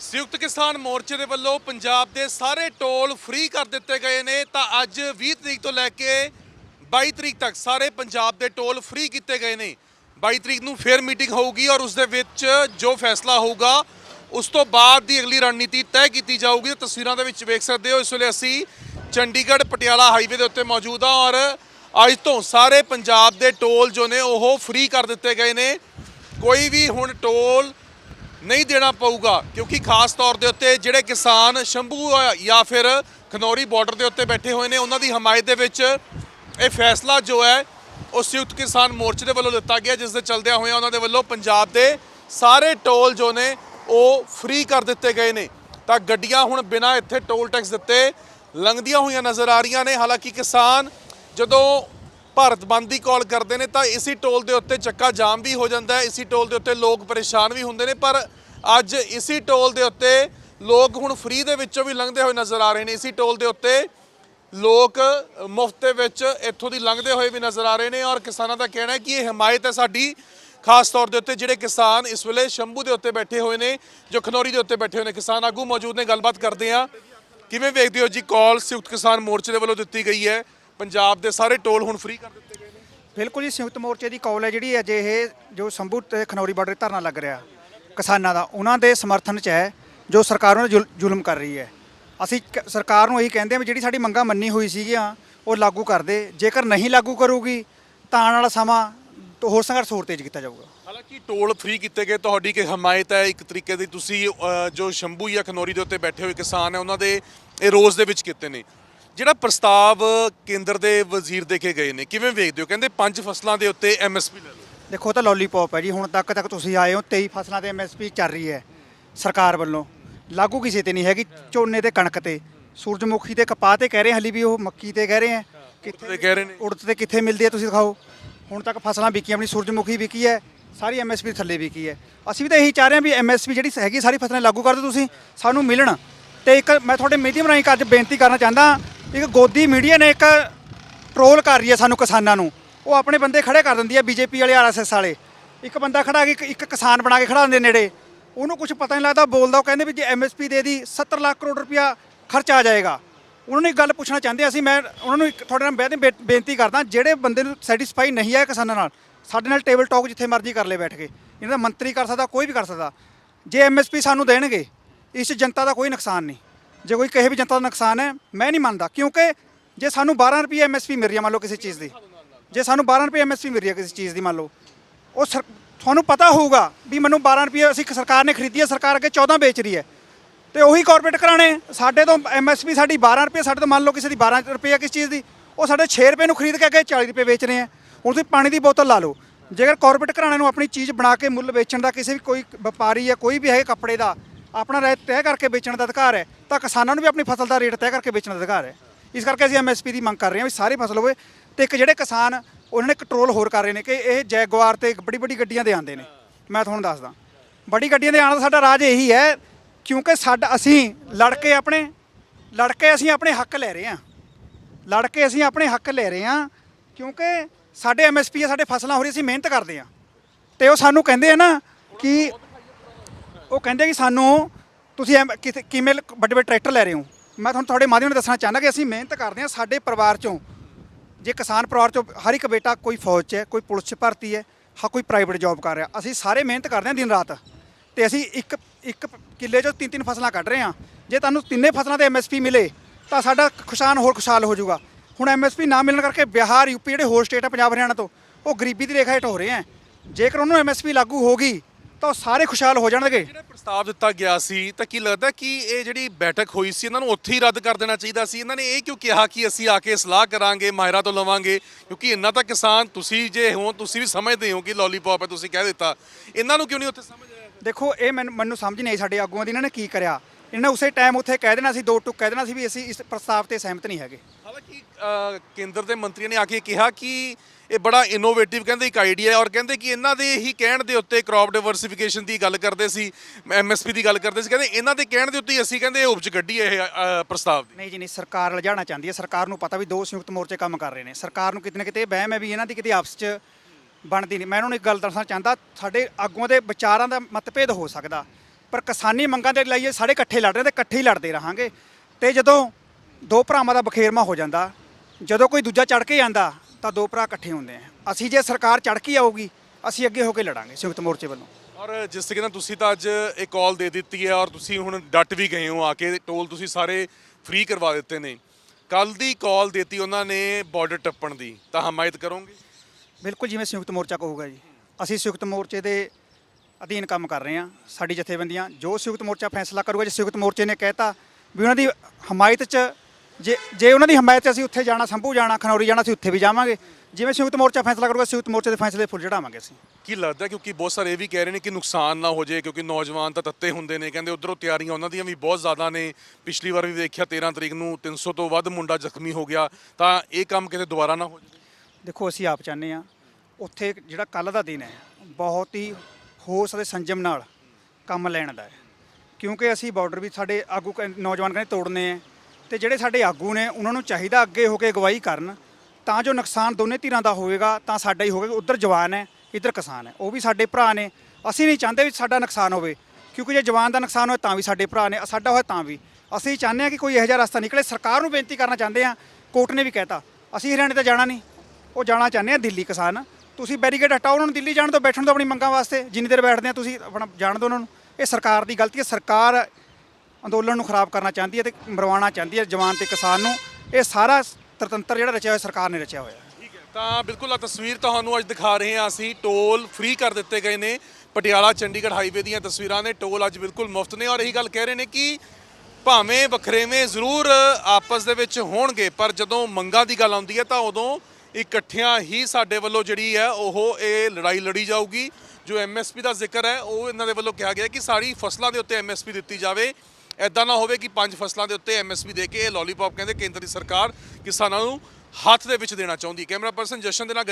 ਸੰਯੁਕਤ ਕਿਸਾਨ ਮੋਰਚੇ ਦੇ ਵੱਲੋਂ ਪੰਜਾਬ ਦੇ ਸਾਰੇ ਟੋਲ ਫ੍ਰੀ ਕਰ ਦਿੱਤੇ ਗਏ ਨੇ। ਤਾਂ ਅੱਜ 20 ਤਰੀਕ ਤੋਂ ਲੈ ਕੇ 22 ਤਰੀਕ ਤੱਕ ਸਾਰੇ ਪੰਜਾਬ ਦੇ ਟੋਲ ਫ੍ਰੀ ਕੀਤੇ ਗਏ ਨੇ। 22 ਤਰੀਕ ਨੂੰ ਫੇਰ ਮੀਟਿੰਗ ਹੋਊਗੀ ਔਰ ਉਸ ਦੇ ਵਿੱਚ ਜੋ ਫੈਸਲਾ ਹੋਊਗਾ, ਉਸ ਤੋਂ ਬਾਅਦ ਦੀ ਅਗਲੀ ਰਣਨੀਤੀ ਤੈਅ ਕੀਤੀ ਜਾਊਗੀ। ਤਸਵੀਰਾਂ ਦੇ ਵਿੱਚ ਵੇਖ ਸਕਦੇ ਹੋ, ਇਸ ਵੇਲੇ ਅਸੀਂ ਚੰਡੀਗੜ੍ਹ ਪਟਿਆਲਾ ਹਾਈਵੇ ਦੇ ਉੱਤੇ ਮੌਜੂਦ ਹਾਂ ਔਰ ਅੱਜ ਤੋਂ ਸਾਰੇ ਪੰਜਾਬ ਦੇ ਟੋਲ ਜੋ ਨੇ ਉਹ ਫ੍ਰੀ ਕਰ ਦਿੱਤੇ ਗਏ ਨੇ। ਕੋਈ ਵੀ ਹੁਣ ਟੋਲ ਨਹੀਂ ਦੇਣਾ ਪਊਗਾ, ਕਿਉਂਕਿ ਖਾਸ ਤੌਰ ਦੇ ਉੱਤੇ ਜਿਹੜੇ ਕਿਸਾਨ ਸ਼ੰਭੂ ਜਾਂ ਫਿਰ ਖਨੌਰੀ ਬਾਰਡਰ ਦੇ ਉੱਤੇ ਬੈਠੇ ਹੋਏ ਨੇ, ਉਹਨਾਂ ਦੀ ਹਮਾਇਤ ਦੇ ਵਿੱਚ ਇਹ ਫੈਸਲਾ ਜੋ ਹੈ, ਉਹ ਸੰਯੁਕਤ ਕਿਸਾਨ ਮੋਰਚੇ ਦੇ ਵੱਲੋਂ ਦਿੱਤਾ ਗਿਆ, ਜਿਸ ਦੇ ਚਲਦਿਆਂ ਹੋਇਆਂ ਉਹਨਾਂ ਦੇ ਵੱਲੋਂ ਪੰਜਾਬ ਦੇ ਸਾਰੇ ਟੋਲ ਜੋ ਨੇ, ਉਹ ਫ੍ਰੀ ਕਰ ਦਿੱਤੇ ਗਏ ਨੇ। ਤਾਂ ਗੱਡੀਆਂ ਹੁਣ ਬਿਨਾਂ ਇੱਥੇ ਟੋਲ ਟੈਕਸ ਦਿੱਤੇ ਲੰਘਦੀਆਂ ਹੋਈਆਂ ਨਜ਼ਰ ਆ ਰਹੀਆਂ ਨੇ। ਹਾਲਾਂਕਿ ਕਿਸਾਨ ਜਦੋਂ ਭਾਰਤ ਬੰਦ ਦੀ ਕਾਲ ਕਰਦੇ ਨੇ ਤਾਂ ਇਸੀ ਟੋਲ ਦੇ ਉੱਤੇ ਚੱਕਾ ਜਾਮ ਵੀ ਹੋ ਜਾਂਦਾ ਹੈ, ਇਸੀ ਟੋਲ ਦੇ ਉੱਤੇ ਲੋਕ ਪਰੇਸ਼ਾਨ ਵੀ ਹੁੰਦੇ ਨੇ, ਪਰ ਅੱਜ ਇਸੀ ਟੋਲ ਦੇ ਉੱਤੇ ਲੋਕ ਹੁਣ ਫ੍ਰੀ ਦੇ ਵਿੱਚੋਂ ਵੀ ਲੰਘਦੇ ਹੋਏ ਨਜ਼ਰ ਆ ਰਹੇ ਨੇ, ਇਸੀ ਟੋਲ ਦੇ ਉੱਤੇ ਲੋਕ ਮੁਫਤ ਦੇ ਵਿੱਚ ਇੱਥੋਂ ਦੀ ਲੰਘਦੇ ਹੋਏ ਵੀ ਨਜ਼ਰ ਆ ਰਹੇ ਨੇ ਔਰ ਕਿਸਾਨਾਂ ਦਾ ਕਹਿਣਾ ਹੈ ਕਿ ਇਹ ਹਮਾਇਤ ਹੈ ਸਾਡੀ, ਖਾਸ ਤੌਰ ਦੇ ਉੱਤੇ ਜਿਹੜੇ ਕਿਸਾਨ ਇਸ ਵੇਲੇ ਸ਼ੰਭੂ ਦੇ ਉੱਤੇ ਬੈਠੇ ਹੋਏ ਨੇ, ਜੋ ਖਨੌਰੀ ਦੇ ਉੱਤੇ ਬੈਠੇ ਹੋਏ ਨੇ। ਕਿਸਾਨ ਆਗੂ ਮੌਜੂਦ ਨੇ, ਗੱਲਬਾਤ ਕਰਦੇ ਆ ਕਿਵੇਂ ਵੇਖਦੇ ਹੋ ਜੀ, ਕਾਲ ਸੰਯੁਕਤ ਕਿਸਾਨ ਮੋਰਚੇ ਦੇ ਵੱਲੋਂ ਦਿੱਤੀ ਗਈ ਹੈ? ਪੰਜਾਬ ਦੇ ਸਾਰੇ ਟੋਲ ਹੁਣ ਫ੍ਰੀ ਕਰ ਦਿੱਤੇ ਗਏ ਨੇ। ਬਿਲਕੁਲ ਜੀ ਸੰਯੁਕਤ ਮੋਰਚੇ ਦੀ ਕਾਲ ਹੈ ਜਿਹੜੀ ਅੱਜ ਇਹ ਜੋ ਸੰਭੂ ਤੇ ਖਨੌਰੀ ਬਾਰਡਰ ਤੇ ਧਰਨਾ ਲੱਗ ਰਿਹਾ ਕਿਸਾਨਾਂ ਦਾ ਉਹਨਾਂ ਦੇ ਸਮਰਥਨ 'ਚ ਹੈ ਜੋ ਸਰਕਾਰ ਉਹਨਾਂ ਤੇ ਜ਼ੁਲ- ਜ਼ੁਲਮ ਕਰ ਰਹੀ ਹੈ। ਅਸੀਂ ਸਰਕਾਰ ਨੂੰ ਇਹੀ ਕਹਿੰਦੇ ਹਾਂ ਵੀ ਜਿਹੜੀ ਸਾਡੀ ਮੰਗਾਂ ਮੰਨੀ ਹੋਈ ਸੀਗੀਆਂ ਉਹ ਲਾਗੂ ਕਰ ਦੇ। ਜੇਕਰ ਨਹੀਂ ਲਾਗੂ ਕਰੂਗੀ ਤਾਂ ਆਉਣ ਵਾਲਾ ਸਮਾਂ ਤੋਂ ਹੋਰ ਸੰਘਰਸ਼ ਹੋਰ ਤੇਜ਼ ਕੀਤਾ ਜਾਊਗਾ। ਹਾਲਾਂਕਿ ਟੋਲ ਫ੍ਰੀ ਕੀਤੇ ਗਏ ਤੁਹਾਡੀ ਕਿ ਹਮਾਇਤ ਹੈ ਇੱਕ ਤਰੀਕੇ ਦੀ। ਤੁਸੀਂ ਜੋ ਸ਼ੰਭੂ ਜਾਂ ਖਨੌਰੀ ਦੇ ਉੱਤੇ ਬੈਠੇ ਹੋਏ ਕਿਸਾਨ ਹੈ ਉਹਨਾਂ ਦੇ ਇਹ ਰੋਜ਼ ਦੇ ਵਿੱਚ ਕੀਤੇ ਨੇ। ਜਿਹੜਾ ਪ੍ਰਸਤਾਵ ਕੇਂਦਰ ਦੇ ਵਜ਼ੀਰ ਦੇ ਕੇ ਗਏ ਨੇ ਕਿਵੇਂ ਵੇਖਦੇ ਹੋ? ਕਹਿੰਦੇ ਪੰਜ ਫਸਲਾਂ ਦੇ ਉੱਤੇ ਐਮਐਸਪੀ ਲੈ ਲਓ। ਦੇਖੋ ਤਾਂ ਲੋਲੀਪੌਪ ਹੈ ਜੀ। ਹੁਣ ਤੱਕ ਤੱਕ ਤੁਸੀਂ ਆਏ ਹੋ 23 ਫਸਲਾਂ ਤੇ ਐਮਐਸਪੀ ਚੱਲ ਰਹੀ ਹੈ ਸਰਕਾਰ ਵੱਲੋਂ। ਲਾਗੂ ਕਿਸੇ ਤੇ ਨਹੀਂ ਹੈਗੀ ਝੋਨੇ ਤੇ ਕਣਕ ਤੇ। ਸੂਰਜਮੁਖੀ ਤੇ ਕਪਾਹ ਤੇ ਕਹਿ ਰਹੇ ਹਲੀ ਵੀ ਉਹ ਮੱਕੀ ਤੇ ਕਹਿ ਰਹੇ ਹੈ ਤੇ ਕਹਿ ਰਹੇ ਨੇ। ਉੜਦ ਤੇ ਕਿੱਥੇ ਮਿਲਦੀ ਹੈ ਤੁਸੀਂ ਦਿਖਾਓ। ਹੁਣ ਤੱਕ ਫਸਲਾਂ ਵਿਕੀਆਂ ਆਪਣੀ ਸੂਰਜਮੁਖੀ ਵਿਕੀ ਹੈ ਸਾਰੀ ਐਮਐਸਪੀ ਥੱਲੇ ਵਿਕੀ ਹੈ। ਅਸੀਂ ਵੀ ਤਾਂ ਇਹੀ ਚਾਹ ਰਹੇ ਹਾਂ ਵੀ ਐਮਐਸਪੀ ਜਿਹੜੀ ਹੈਗੀ ਸਾਰੀ ਫਸਲਾਂ ਲਾਗੂ ਕਰ ਦਿਓ ਤੁਸੀਂ ਸਾਨੂੰ ਮਿਲਣ। ਤੇ ਇੱਕ ਮੈਂ ਤੁਹਾਡੇ ਮੀਡੀਅਮ ਰਾਹੀਂ ਅੱਜ ਬੇਨਤੀ ਕਰਨਾ ਚਾਹੁੰਦਾ ਇੱਕ ਗੋਦੀ ਮੀਡੀਆ ਨੇ ਇੱਕ ਟਰੋਲ ਕਰ ਰਹੀ ਹੈ ਸਾਨੂੰ ਕਿਸਾਨਾਂ ਨੂੰ। ਉਹ ਆਪਣੇ ਬੰਦੇ ਖੜੇ ਕਰ ਦਿੰਦੀ ਹੈ ਬੀਜੇਪੀ ਵਾਲੇ ਆਰਐਸਐਸ ਵਾਲੇ। ਇੱਕ ਬੰਦਾ ਖੜਾ ਕੇ, ਇੱਕ ਕਿਸਾਨ ਬਣਾ ਕੇ ਖੜਾ ਦਿੰਦੇ ਨੇੜੇ। ਉਹਨੂੰ ਕੁਝ ਪਤਾ ਨਹੀਂ ਲੱਗਦਾ, ਬੋਲਦਾ ਉਹ ਕਹਿੰਦੇ ਵੀ ਜੇ ਐਮਐਸਪੀ ਦੇ ਦੀ 70 ਲੱਖ ਕਰੋੜ ਰੁਪਇਆ ਖਰਚ ਆ ਜਾਏਗਾ। ਉਹਨਾਂ ਨੂੰ ਇੱਕ ਗੱਲ ਪੁੱਛਣਾ ਚਾਹੁੰਦੇ ਅਸੀਂ, ਮੈਂ ਉਹਨਾਂ ਨੂੰ ਇੱਕ ਤੁਹਾਡੇ ਨਾਲ ਬੇਨਤੀ ਬੇ- ਬੇਨਤੀ ਕਰਦਾ, ਜਿਹੜੇ ਬੰਦੇ ਨੂੰ ਸੈਟੀਸਫਾਈ ਨਹੀਂ ਹੈ ਕਿਸਾਨਾਂ ਨਾਲ, ਸਾਡੇ ਨਾਲ ਟੇਬਲ ਟਾਕ ਜਿੱਥੇ ਮਰਜ਼ੀ ਕਰ ਲੈ ਬੈਠ ਕੇ। ਇਹਨਾਂ ਦਾ ਮੰਤਰੀ ਕਰ ਸਕਦਾ, ਕੋਈ ਵੀ ਕਰ ਸਕਦਾ। ਜੇ ਐਮਐਸਪੀ ਸਾਨੂੰ ਦੇਣਗੇ, ਇਸ 'ਚ ਜਨਤਾ ਦਾ ਕੋਈ ਨੁਕਸਾਨ ਨਹੀਂ। ਜੇ ਕੋਈ ਕਹੇ ਵੀ ਜਨਤਾ ਦਾ ਨੁਕਸਾਨ ਹੈ, ਮੈਂ ਨਹੀਂ ਮੰਨਦਾ, ਕਿਉਂਕਿ ਜੇ ਸਾਨੂੰ 12 ਰੁਪਏ ਐਮਐਸਪੀ ਮਿਲ ਰਹੀ ਹੈ ਮੰਨ ਲਓ ਕਿਸੇ ਚੀਜ਼ ਦੀ, ਜੇ ਸਾਨੂੰ 12 ਰੁਪਏ ਐਮਐਸਪੀ ਮਿਲ ਰਹੀ ਹੈ ਕਿਸੇ ਚੀਜ਼ ਦੀ ਮੰਨ ਲਓ, ਉਹ ਸਰ, ਤੁਹਾਨੂੰ ਪਤਾ ਹੋਊਗਾ ਵੀ ਮੈਨੂੰ 12 ਰੁਪਏ ਅਸੀਂ ਸਰਕਾਰ ਨੇ ਖਰੀਦੀ ਹੈ, ਸਰਕਾਰ ਅੱਗੇ 14 ਵੇਚ ਰਹੀ ਹੈ, ਤੇ ਉਹੀ ਕਾਰਪੋਰੇਟ ਘਰਾਣੇ, ਸਾਡੇ ਤੋਂ ਐਮਐਸਪੀ ਸਾਡੀ 12 ਰੁਪਏ, ਸਾਡੇ ਤੋਂ ਮੰਨ ਲਓ ਕਿਸੇ ਦੀ 12 ਰੁਪਏ ਕਿਸ ਚੀਜ਼ ਦੀ, ਉਹ ਸਾਡੇ 6 ਰੁਪਏ ਨੂੰ ਖਰੀਦ ਕੇ ਅੱਗੇ 40 ਰੁਪਏ ਵੇਚ ਰਹੇ ਆ, ਹੁਣ ਤੁਸੀਂ ਪਾਣੀ ਦੀ ਬੋਤਲ ਲਾ ਲਓ, ਜੇਕਰ ਕਾਰਪੋਰੇਟ ਘਰਾਣੇ ਨੂੰ ਆਪਣੀ ਚੀਜ਼ ਬਣਾ ਕੇ ਮੁੱਲ ਵੇਚਣ ਦਾ ਕਿਸੇ ਵੀ ਕੋਈ ਵਪਾਰੀ ਜਾਂ ਕੋਈ ਵੀ ਹੈ ਕੱਪੜੇ ਦਾ ਆਪਣਾ ਰੇਟ ਤੈਅ ਕਰਕੇ ਵੇਚਣ ਦਾ ਅਧਿਕਾਰ ਹੈ, ਤਾਂ ਕਿਸਾਨਾਂ ਨੂੰ ਵੀ ਆਪਣੀ ਫਸਲ ਦਾ ਰੇਟ ਤੈਅ ਕਰਕੇ ਵੇਚਣ ਦਾ ਅਧਿਕਾਰ ਹੈ। ਇਸ ਕਰਕੇ ਅਸੀਂ ਐਮਐਸਪੀ ਦੀ ਮੰਗ ਕਰ ਰਹੇ ਹਾਂ ਵੀ ਸਾਰੀ ਫਸਲ ਹੋਵੇ ਤੇ ਇੱਕ ਜਿਹੜੇ ਕਿਸਾਨ, ਉਹਨਾਂ ਨੇ ਕੰਟਰੋਲ ਹੋਰ ਕਰ ਰਹੇ ਨੇ ਕਿ ਇਹ ਜੈਗੁਆਰ ਤੇ ਬੜੀ ਬੜੀ ਗੱਡੀਆਂ ਦੇ ਆਉਂਦੇ ਨੇ। ਮੈਂ ਤੁਹਾਨੂੰ ਦੱਸਦਾ, ਬੜੀ ਗੱਡੀਆਂ ਦੇ ਆਉਣ ਦਾ ਸਾਡਾ ਰਾਜ ਇਹੀ ਹੈ, ਕਿਉਂਕਿ ਸਾਡਾ ਅਸੀਂ ਲੜ ਕੇ ਆਪਣੇ, ਲੜ ਕੇ ਅਸੀਂ ਆਪਣੇ ਹੱਕ ਲੈ ਰਹੇ ਹਾਂ। ਲੜ ਕੇ ਅਸੀਂ ਆਪਣੇ ਹੱਕ ਲੈ ਰਹੇ ਹਾਂ, ਕਿਉਂਕਿ ਸਾਡੇ ਐਮਐਸਪੀ ਆ, ਸਾਡੇ ਫਸਲਾਂ ਹੋ ਰਹੀ ਅਸੀਂ ਮਿਹਨਤ ਕਰਦੇ ਹਾਂ। ਤੇ ਉਹ ਸਾਨੂੰ ਕਹਿੰਦੇ ਆ ਨਾ ਕਿ ਉਹ ਕਹਿੰਦੇ ਕਿ ਸਾਨੂੰ ਤੁਸੀਂ ਐਮ- ਕਿਵੇਂ ਵੱਡੇ ਵੱਡੇ ਟਰੈਕਟਰ ਲੈ ਰਹੇ ਹੋ? ਮੈਂ ਤੁਹਾਨੂੰ ਤੁਹਾਡੇ ਮਾਧਿਅਮ ਨਾਲ ਦੱਸਣਾ ਚਾਹੁੰਦਾ ਕਿ ਅਸੀਂ ਮਿਹਨਤ ਕਰਦੇ ਹਾਂ ਸਾਡੇ ਪਰਿਵਾਰ ਚੋਂ। ਜੇ ਕਿਸਾਨ ਪਰਿਵਾਰ ਚੋਂ ਹਰ ਇੱਕ ਬੇਟਾ ਕੋਈ ਫੌਜ 'ਚ ਹੈ, ਕੋਈ ਪੁਲਿਸ 'ਚ ਭਰਤੀ ਹੈ, ਹਾਂ, ਕੋਈ ਪ੍ਰਾਈਵੇਟ ਜੌਬ ਕਰ ਰਿਹਾ, ਅਸੀਂ ਸਾਰੇ ਮਿਹਨਤ ਕਰਦੇ ਹਾਂ ਦਿਨ ਰਾਤ। ਤੇ ਅਸੀਂ ਇੱਕ ਇੱਕ ਕਿੱਲੇ 'ਚੋਂ ਤਿੰਨ ਤਿੰਨ ਫਸਲਾਂ ਕੱਢ ਰਹੇ ਹਾਂ। ਜੇ ਤੁਹਾਨੂੰ ਤਿੰਨੇ ਫਸਲਾਂ ਤੇ ਐਮਐਸਪੀ ਮਿਲੇ, ਤਾਂ ਸਾਡਾ ਖੁਸ਼ਾਨ ਹੋਰ ਖੁਸ਼ਹਾਲ ਹੋ ਜਾਊਗਾ। ਹੁਣ ਐਮਐਸਪੀ ਨਾ ਮਿਲਣ ਕਰਕੇ ਬਿਹਾਰ ਯੂਪੀ ਜਿਹੜੇ ਹੋਰ ਸਟੇਟ ਆ, ਪੰਜਾਬ, ਹਰਿਆਣਾ ਤੋਂ, ਉਹ ਗਰੀਬੀ ਦੀ ਰੇਖਾ ਹੇਠ ਹੋ ਰਹੇ ਆ ਜੇਕਰ ਉਹਨੂੰ ਐਮਐਸਪੀ ਲਾਗੂ ਹੋਗੀ ਤਾਂ ਉਹ ਸਾਰੇ ਖੁਸ਼ਹਾਲ ਹੋ ਜਾਣਗੇ। ਜਿਹੜਾ ਪ੍ਰਸਤਾਵ ਦਿੱਤਾ ਗਿਆ ਸੀ ਤਾਂ ਕੀ ਲੱਗਦਾ ਕਿ ਇਹ ਜਿਹੜੀ ਬੈਠਕ ਹੋਈ ਸੀ ਇਹਨਾਂ ਨੂੰ ਉੱਥੇ ਹੀ ਰੱਦ ਕਰ ਦੇਣਾ ਚਾਹੀਦਾ ਸੀ? ਇਹਨਾਂ ਨੇ ਇਹ ਕਿਉਂ ਕਿਹਾ ਕਿ ਅਸੀਂ ਆ ਕੇ ਸਲਾਹ ਕਰਾਂਗੇ ਮਾਹਿਰਾਂ ਤੋਂ ਲਵਾਂਗੇ? ਕਿਉਂਕਿ ਇੰਨਾ ਤਾਂ ਕਿਸਾਨ ਤੁਸੀਂ ਜੇ ਹੋ ਤੁਸੀਂ ਵੀ ਸਮਝਦੇ ਹੋ ਕਿ ਲੋਲੀਪੌਪ ਹੈ ਤੁਸੀਂ ਕਹਿ ਦਿੱਤਾ। ਇਹਨਾਂ ਨੂੰ ਕਿਉਂ ਨਹੀਂ ਉੱਥੇ ਸਮਝ ਆਇਆ? ਦੇਖੋ ਇਹ ਮੈਨੂੰ ਸਮਝ ਨਹੀਂ ਆਈ ਸਾਡੇ ਆਗੂਆਂ ਦੀ। ਇਹਨਾਂ ਨੇ ਕੀ ਕਰਿਆ? ਇਹਨਾਂ ਨੇ ਉਸੇ ਟਾਈਮ ਉੱਥੇ ਕਹਿ ਦੇਣਾ ਸੀ ਦੋ ਟੁਕ ਕਹਿ ਦੇਣਾ ਸੀ ਵੀ ਅਸੀਂ ਇਸ ਪ੍ਰਸਤਾਵ ਤੇ ਸਹਿਮਤ ਨਹੀਂ ਹੈਗੇ। ਹਾਲਾਂਕਿ ਕੇਂਦਰ ਦੇ ਮੰਤਰੀਆਂ ਨੇ ਆ ਕੇ ਕਿਹਾ ਕਿ ਇਹ ਬੜਾ ਇਨੋਵੇਟਿਵ ਕਹਿੰਦੇ ਇੱਕ ਆਈਡੀਆ ਔਰ ਕਹਿੰਦੇ ਕਿ ਇਹਨਾਂ ਦੇ ਹੀ ਕਹਿਣ ਦੇ ਉੱਤੇ ਕ੍ਰੌਪ ਡਾਈਵਰਸਿਫਿਕੇਸ਼ਨ ਦੀ ਗੱਲ ਕਰਦੇ ਸੀ ਐਮਐਸਪੀ ਦੀ ਗੱਲ ਕਰਦੇ ਸੀ, ਕਹਿੰਦੇ ਇਹਨਾਂ ਦੇ ਕਹਿਣ ਦੇ ਉੱਤੇ ਹੀ ਅਸੀਂ ਕਹਿੰਦੇ ਉਪਜ ਕੱਢੀ ਇਹ ਪ੍ਰਸਤਾਵ ਦੀ। ਨਹੀਂ ਜੀ, ਨਹੀਂ, ਸਰਕਾਰ ਲਿਜਾਣਾ ਚਾਹੁੰਦੀ ਹੈ। ਸਰਕਾਰ ਨੂੰ ਪਤਾ ਵੀ ਦੋ ਸੰਯੁਕਤ ਮੋਰਚੇ ਕੰਮ ਕਰ ਰਹੇ ਨੇ। ਸਰਕਾਰ ਨੂੰ ਕਿਤੇ ਨਾ ਕਿਤੇ ਵਹਿਮ ਹੈ ਵੀ ਇਹਨਾਂ ਦੀ ਕਿਤੇ ਆਪਸ 'ਚ ਬਣਦੀ ਨਹੀਂ। ਮੈਂ ਉਹਨਾਂ ਨੂੰ ਇੱਕ ਗੱਲ ਦੱਸਣਾ ਚਾਹੁੰਦਾ, ਸਾਡੇ ਆਗੂਆਂ ਦੇ ਵਿਚਾਰਾਂ ਦਾ ਮਤਭੇਦ ਹੋ ਸਕਦਾ, ਪਰ ਕਿਸਾਨੀ ਮੰਗਾਂ ਦੇ ਲਈ ਇਹ ਸਾਰੇ ਇਕੱਠੇ ਲੜ ਰਹੇ ਤੇ ਇਕੱਠੇ ਹੀ ਲੜਦੇ ਰਹਾਂਗੇ। ਤੇ ਜਦੋਂ ਦੋ ਭਰਾਵਾਂ ਦਾ ਬਖੇਰਮਾ ਹੋ ਜਾਂਦਾ, ਜਦੋਂ ਕੋਈ ਦੂਜਾ ਚੜ ਕੇ ਜਾਂਦਾ ਤਾਂ ਦੋ ਭਰਾ ਇਕੱਠੇ ਹੁੰਦੇ ਆ। ਅਸੀਂ ਜੇ ਸਰਕਾਰ ਚੜ ਕੇ ਆਊਗੀ ਅਸੀਂ ਅੱਗੇ ਹੋ ਕੇ ਲੜਾਂਗੇ ਸੰਯੁਕਤ ਮੋਰਚੇ ਵੱਲੋਂ। ਔਰ ਜਿਸ ਤਰੀਕੇ ਨਾਲ ਤੁਸੀਂ ਤਾਂ ਅੱਜ ਇਹ ਕਾਲ ਦੇ ਦਿੱਤੀ ਹੈ ਔਰ ਤੁਸੀਂ ਹੁਣ ਡਟ ਵੀ ਗਏ ਹੋ ਆ ਕੇ ਟੋਲ ਤੁਸੀਂ ਸਾਰੇ ਫ੍ਰੀ ਕਰਵਾ ਦਿੱਤੇ ਨੇ। ਕੱਲ ਦੀ ਕਾਲ ਦਿੱਤੀ ਉਹਨਾਂ ਨੇ ਬਾਰਡਰ ਟੱਪਣ ਦੀ ਤਾਂ ਹਮਾਇਤ ਕਰੋਗੇ? ਬਿਲਕੁਲ ਜਿਵੇਂ ਸੰਯੁਕਤ ਮੋਰਚਾ ਕਹੂਗਾ ਜੀ। ਅਸੀਂ ਸੰਯੁਕਤ ਮੋਰਚੇ ਦੇ ਅਧੀਨ ਕੰਮ ਕਰ ਰਹੇ ਹਾਂ ਸਾਡੀ ਜਥੇਬੰਦੀਆਂ ਜੋ ਸੰਯੁਕਤ ਮੋਰਚਾ ਫੈਸਲਾ ਕਰੂਗਾ ਜੇ ਸੰਯੁਕਤ ਮੋਰਚੇ ਨੇ ਕਹਿਤਾ ਵੀ ਉਹਨਾਂ ਦੀ ਹਮਾਇਤ 'ਚ ਜੇ ਜੇ ਉਹਨਾਂ ਦੀ ਹਮਾਇਤ 'ਚ ਅਸੀਂ ਉੱਥੇ ਜਾਣਾ ਸੰਭੂ ਜਾਣਾ ਖਨੌਰੀ ਜਾਣਾ ਅਸੀਂ ਉੱਥੇ ਵੀ ਜਾਵਾਂਗੇ। ਜਿਵੇਂ ਸੰਯੁਕਤ ਮੋਰਚਾ ਫੈਸਲਾ ਕਰੂਗਾ ਸੰਯੁਕਤ ਮੋਰਚੇ ਦੇ ਫੈਸਲੇ ਫੁੱਲ ਚੜਾਵਾਂਗੇ ਅਸੀਂ। ਕੀ ਲੱਗਦਾ ਕਿਉਂਕਿ ਬਹੁਤ ਸਾਰੇ ਇਹ ਵੀ ਕਹਿ ਰਹੇ ਨੇ ਕਿ ਨੁਕਸਾਨ ਨਾ ਹੋ ਜਾਏ ਕਿਉਂਕਿ ਨੌਜਵਾਨ ਤਾਂ ਤੱਤੇ ਹੁੰਦੇ ਨੇ। ਕਹਿੰਦੇ ਉਧਰੋਂ ਤਿਆਰੀਆਂ ਉਹਨਾਂ ਦੀਆਂ ਵੀ ਬਹੁਤ ਜ਼ਿਆਦਾ ਨੇ। ਪਿਛਲੀ ਵਾਰ ਵੀ ਦੇਖਿਆ 13 ਤਰੀਕ ਨੂੰ 300 ਤੋਂ ਵੱਧ ਮੁੰਡਾ ਜ਼ਖਮੀ ਹੋ ਗਿਆ। ਤਾਂ ਇਹ ਕੰਮ ਕਿਤੇ ਦੁਬਾਰਾ ਨਾ ਹੋ ਜਾਵੇ? ਦੇਖੋ ਅਸੀਂ ਆਪ ਚਾਹੁੰਦੇ ਆ ਉੱਥੇ ਜਿਹੜਾ ਕੱਲ ਦਾ ਦਿਨ ਹੈ ਬਹੁਤ ਹੀ ਹੋਸ ਅਤੇ ਸੰਜਮ ਨਾਲ ਕੰਮ ਲੈਣ ਦਾ ਹੈ। ਕਿਉਂਕਿ ਅਸੀਂ ਬਾਰਡਰ ਵੀ ਸਾਡੇ ਆਗੂ ਕਹਿੰ- ਨੌਜਵਾਨ ਕਹਿੰਦੇ ਤੋੜਨੇ ਆ ਤੇ ਜਿਹੜੇ ਸਾਡੇ ਆਗੂ ਨੇ, ਉਹਨਾਂ ਨੂੰ ਚਾਹੀਦਾ ਅੱਗੇ ਹੋ ਕੇ ਅਗਵਾਈ ਕਰਨ, ਤਾਂ ਜੋ ਨੁਕਸਾਨ ਦੋਨੇ ਧਿਰਾਂ ਦਾ ਹੋਵੇਗਾ, ਤਾਂ ਸਾਡਾ ਹੀ ਹੋਵੇਗਾ। ਉਧਰ ਜਵਾਨ ਹੈ, ਇੱਧਰ ਕਿਸਾਨ ਹੈ। ਉਹ ਵੀ ਸਾਡੇ ਭਰਾ ਨੇ। ਅਸੀਂ ਨਹੀਂ ਚਾਹੁੰਦੇ ਵੀ ਸਾਡਾ ਨੁਕਸਾਨ ਹੋਵੇ, ਕਿਉਂਕਿ ਜੇ ਜਵਾਨ ਦਾ ਨੁਕਸਾਨ ਹੋਏ ਤਾਂ ਵੀ ਸਾਡੇ ਭਰਾ ਨੇ, ਸਾਡਾ ਹੋਏ ਤਾਂ ਵੀ। ਅਸੀਂ ਚਾਹੁੰਦੇ ਹਾਂ ਕਿ ਕੋਈ ਇਹੋ ਜਿਹਾ ਰਸਤਾ ਨਿਕਲੇ। ਸਰਕਾਰ ਨੂੰ ਬੇਨਤੀ ਕਰਨਾ ਚਾਹੁੰਦੇ ਹਾਂ, ਕੋਰਟ ਨੇ ਵੀ ਕਹਿਤਾ। ਅਸੀਂ ਹਰਿਆਣੇ ਤੇ ਜਾਣਾ ਨਹੀਂ। ਉਹ ਜਾਣਾ ਚਾਹੁੰਦੇ ਆ ਦਿੱਲੀ ਕਿਸਾਨ। ਤੁਸੀਂ ਬੈਰੀਕੇਡ ਹਟਾਓ ਉਹਨਾਂ ਨੂੰ, ਦਿੱਲੀ ਜਾਣ ਤੋਂ, ਬੈਠਣ ਤੋਂ ਆਪਣੀ ਮੰਗਾਂ ਵਾਸਤੇ। ਜਿੰਨੀ ਦੇਰ ਬੈਠਦੇ ਆ ਤੁਸੀਂ, ਆਪਣਾ ਜਾਣ ਦਿਓ ਉਹਨਾਂ ਨੂੰ। ਇਹ ਸਰਕਾਰ ਦੀ ਗਲਤੀ ਹੈ। ਸਰਕਾਰ ਅੰਦੋਲਨ ਨੂੰ ਖਰਾਬ ਕਰਨਾ ਚਾਹੁੰਦੀ ਹੈ ਤੇ ਮਰਵਾਉਣਾ ਚਾਹੁੰਦੀ ਹੈ ਜਵਾਨ ਤੇ ਕਿਸਾਨ ਨੂੰ, ਇਹ ਸਾਰਾ ਤਰਤੰਤਰ ਜਿਹੜਾ ਰਚਿਆ ਹੋਇਆ ਸਰਕਾਰ ਨੇ ਰਚਿਆ ਹੋਇਆ। ਠੀਕ ਹੈ। ਤਾਂ ਬਿਲਕੁਲ ਆ ਤਸਵੀਰ ਤੁਹਾਨੂੰ ਅੱਜ ਦਿਖਾ ਰਹੇ ਹਾਂ ਅਸੀਂ। ਟੋਲ ਫ੍ਰੀ ਕਰ ਦਿੱਤੇ ਗਏ ਨੇ ਪਟਿਆਲਾ, ਚੰਡੀਗੜ੍ਹ ਹਾਈਵੇ ਦੀਆਂ ਤਸਵੀਰਾਂ ਨੇ। ਟੋਲ ਅੱਜ ਬਿਲਕੁਲ ਮੁਫਤ ਨੇ ਔਰ ਇਹੀ ਗੱਲ ਕਹਿ ਰਹੇ ਨੇ ਕਿ ਭਾਵੇਂ ਵੱਖਰੇਵੇਂ ਜ਼ਰੂਰ ਆਪਸ ਦੇ ਵਿੱਚ ਹੋਣਗੇ, ਪਰ ਜਦੋਂ ਮੰਗਾਂ ਦੀ ਗੱਲ ਆਉਂਦੀ ਹੈ ਤਾਂ ਉਦੋਂ ਇਕੱਠਿਆਂ ਹੀ ਸਾਡੇ ਵੱਲੋਂ ਜਿਹੜੀ ਹੈ ਉਹ ਇਹ ਲੜਾਈ ਲੜੀ ਜਾਊਗੀ। ਜੋ ਐਮਐਸਪੀ ਦਾ ਜ਼ਿਕਰ ਹੈ, ਉਹ ਇਹਨਾਂ ਦੇ ਵੱਲੋਂ ਕਿਹਾ ਗਿਆ ਕਿ ਸਾਰੀ ਫਸਲਾਂ ਦੇ ਉੱਤੇ ਐਮਐਸਪੀ ਦਿੱਤੀ ਜਾਵੇ। ਐਦਾਂ ਨਾ ਹੋਵੇ ਕਿ ਪੰਜ ਫਸਲਾਂ ਦੇ ਉੱਤੇ ਐਮਐਸਪੀ ਦੇ ਕੇ ਇਹ ਲੋਲੀਪੌਪ ਕਹਿੰਦੇ ਕੇਂਦਰ ਦੀ ਸਰਕਾਰ ਕਿਸਾਨਾਂ ਨੂੰ ਹੱਥ ਦੇ ਵਿੱਚ ਦੇਣਾ ਚਾਹੁੰਦੀ ਕੈਮਰਾ ਪਰਸਨ ਜਸ਼ਨ ਦੇ ਨਾਲ